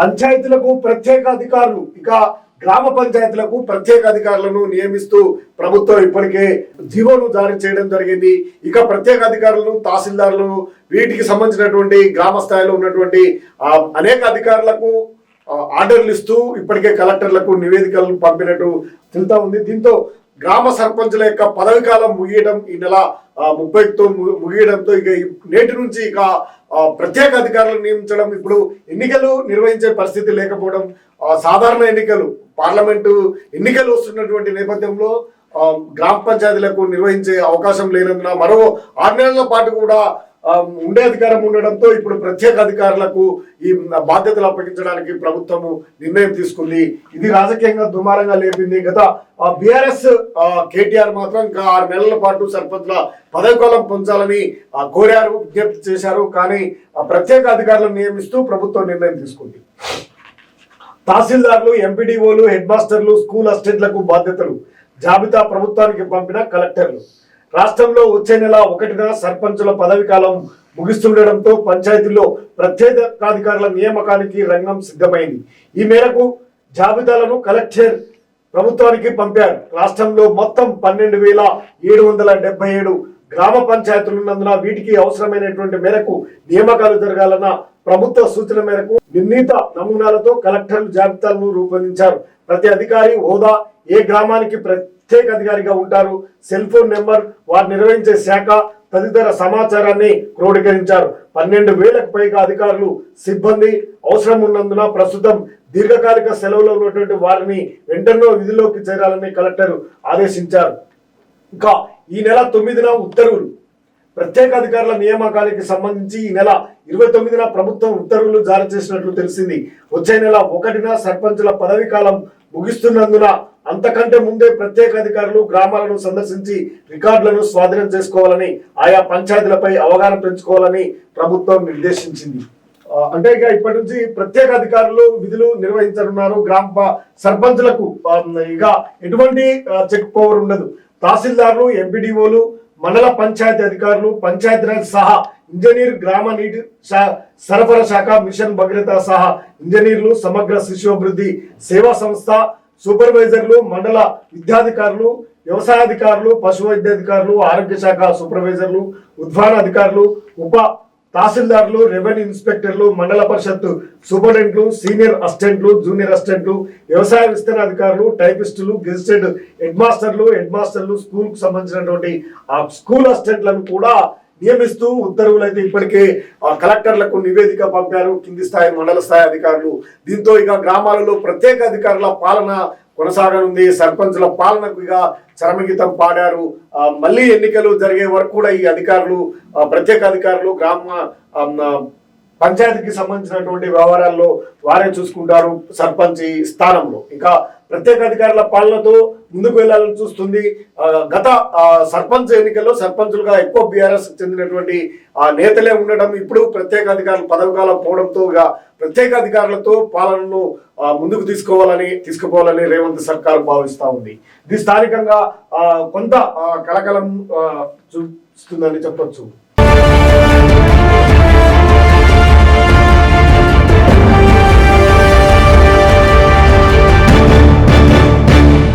పంచాయతీలకు ప్రత్యేక అధికారులు ఇక గ్రామ పంచాయతీలకు ప్రత్యేక అధికారులను నియమిస్తూ ప్రభుత్వం ఇప్పటికే జీవోను జారీ చేయడం జరిగింది. ఇక ప్రత్యేక అధికారులను తహసీల్దారులు వీటికి సంబంధించినటువంటి గ్రామ స్థాయిలో ఉన్నటువంటి అనేక అధికారులకు ఆర్డర్లు ఇస్తూ ఇప్పటికే కలెక్టర్లకు నివేదికలు పంపినట్టు తెలుతా ఉంది. దీంతో గ్రామ సర్పంచుల యొక్క పదవి కాలం ముగియడం ఈ నెల ముప్పైతో ము- ముగియడంతో ఇక నేటి నుంచి ఇక ప్రత్యేక అధికారులను నియమించడం ఇప్పుడు ఎన్నికలు నిర్వహించే పరిస్థితి లేకపోవడం సాధారణ ఎన్నికలు పార్లమెంటు ఎన్నికలు వస్తున్నటువంటి నేపథ్యంలో గ్రామ పంచాయతీలకు నిర్వహించే అవకాశం లేనందున మరో ఆరు నెలల పాటు కూడా ఉండే అధికారం ఉండడంతో ఇప్పుడు ప్రత్యేక అధికారులకు ఈ బాధ్యతలు అప్పగించడానికి ప్రభుత్వము నిర్ణయం తీసుకుంది. ఇది రాజకీయంగా దుమారంగా లేపింది. గత బీఆర్ఎస్ కేటీఆర్ మాత్రం ఇంకా ఆరు నెలల పాటు సర్పంచ్ల పదవి కాలం పొందాలని ఆ, కోరారు విజ్ఞప్తి చేశారు. కానీ ఆ ప్రత్యేక అధికారులను నియమిస్తూ ప్రభుత్వం నిర్ణయం తీసుకుంది. తహసీల్దార్లు ఎంపీడీఓలు హెడ్ మాస్టర్లు స్కూల్ అసిస్టెంట్లకు బాధ్యతలు జాబితా ప్రభుత్వానికి పంపిన కలెక్టర్లు. రాష్ట్రంలో వచ్చే నెల ఒకటిన సర్పంచుల పదవి కాలం ముగిస్తుండటంతో పంచాయతీల్లో ప్రత్యేకాధికారుల నియామకానికి రంగం సిద్ధమైంది. ఈ మేరకు జాబితాలను కలెక్టర్ ప్రభుత్వానికి పంపారు. రాష్ట్రంలో మొత్తం పన్నెండు వేల ఏడు వందల డెబ్బై ఏడు గ్రామ పంచాయతీలు ఉన్నందున వీటికి అవసరమైనటువంటి మేరకు నియామకాలు జరగాలన్న ప్రభుత్వ సూచన మేరకు నిర్ణీత నమూనాలతో కలెక్టర్లు జాబితాలను రూపొందించారు. ప్రతి అధికారి హోదా ఏ గ్రామానికి ప్రత్యేక అధికారిగా ఉంటారు సెల్ ఫోన్ నెంబర్ వారు నిర్వహించే శాఖ తదితర సమాచారాన్ని క్రోడీకరించారు. పన్నెండు వేలకు పైగా అధికారులు సిబ్బంది అవసరం ఉన్నందున ప్రస్తుతం దీర్ఘకాలిక సెలవులో ఉన్నటువంటి వారిని వెంటనే విధుల్లోకి చేరాలని కలెక్టర్ ఆదేశించారు. ఇంకా ఈ నెల తొమ్మిదిన ఉత్తర్వులు. ప్రత్యేక అధికారుల నియామకానికి సంబంధించి ఈ నెల ఇరవై తొమ్మిదిన ప్రభుత్వం ఉత్తర్వులు జారీ చేసినట్లు తెలిసింది. వచ్చే నెల ఒకటిన సర్పంచుల పదవి కాలం ముగిస్తున్నందున అంతకంటే ముందే ప్రత్యేక అధికారులు గ్రామాలను సందర్శించి రికార్డులను స్వాధీనం చేసుకోవాలని ఆయా పంచాయతీలపై అవగాహన పెంచుకోవాలని ప్రభుత్వం నిర్దేశించింది. అంటే ఇక ఇప్పటి నుంచి ప్రత్యేక అధికారులు విధులు నిర్వహించనున్నారు. గ్రామ సర్పంచులకు ఇక ఎటువంటి చెక్ పవర్ ఉండదు. తహసీల్దారులు ఎంపీడీఓలు మండల పంచాయతీ అధికారులు పంచాయతీరాజ్ సహా ఇంజనీర్ గ్రామ నీటి శా- సరఫరా శాఖ మిషన్ భగీరథ సహా ఇంజనీర్లు సమగ్ర శిశుభివృద్ధి సేవా సంస్థ సూపర్వైజర్లు మండల విద్యాధికారులు వ్యవసాయాధికారులు పశు వైద్యాధికారులు ఆరోగ్య శాఖ సూపర్వైజర్లు ఉద్వాన అధికారులు ఉప తహసీల్దార్లు రెవెన్యూ ఇన్స్పెక్టర్లు మండల పరిషత్ సూపరింటెండెంట్లు సీనియర్ అసిస్టెంట్లు జూనియర్ అసిస్టెంట్లు వ్యవసాయ విస్తరణ అధికారులు టైపిస్టులు గెజిటెడ్ హెడ్ మాస్టర్లు హెడ్ మాస్టర్లు స్కూల్కు సంబంధించినటువంటి ఆ స్కూల్ అసిస్టెంట్లను కూడా నియమిస్తూ ఉత్తర్వులు అయితే ఇప్పటికే ఆ కలెక్టర్లకు నివేదిక పంపారు. కింది స్థాయి మండల స్థాయి అధికారులు. దీంతో ఇక గ్రామాలలో ప్రత్యేక అధికారుల పాలన కొనసాగనుంది. సర్పంచుల పాలనకు ఇక చరమగీతం పాడారు. మళ్ళీ ఎన్నికలు జరిగే వరకు కూడా ఈ అధికారులు ప్రత్యేక అధికారులు గ్రామ పంచాయతీకి సంబంధించినటువంటి వ్యవహారాల్లో వారే చూసుకుంటారు సర్పంచ్ ఈ స్థానంలో. ఇంకా ప్రత్యేక అధికారుల పాలనతో ముందుకు వెళ్ళాలని చూస్తుంది. గత సర్పంచ్ ఎన్నికల్లో సర్పంచులుగా ఎక్కువ బీఆర్ఎస్ చెందినటువంటి ఆ నేతలే ఉండడం ఇప్పుడు ప్రత్యేక అధికారులు పదవి కాలం పోవడంతో ఇక ప్రత్యేక అధికారులతో పాలనను ముందుకు తీసుకోవాలని తీసుకుపోవాలని రేవంత్ సర్కార్ భావిస్తూ ఉంది. ఇది స్థానికంగా కొంత కలకలం చూస్తుందని చెప్పొచ్చు.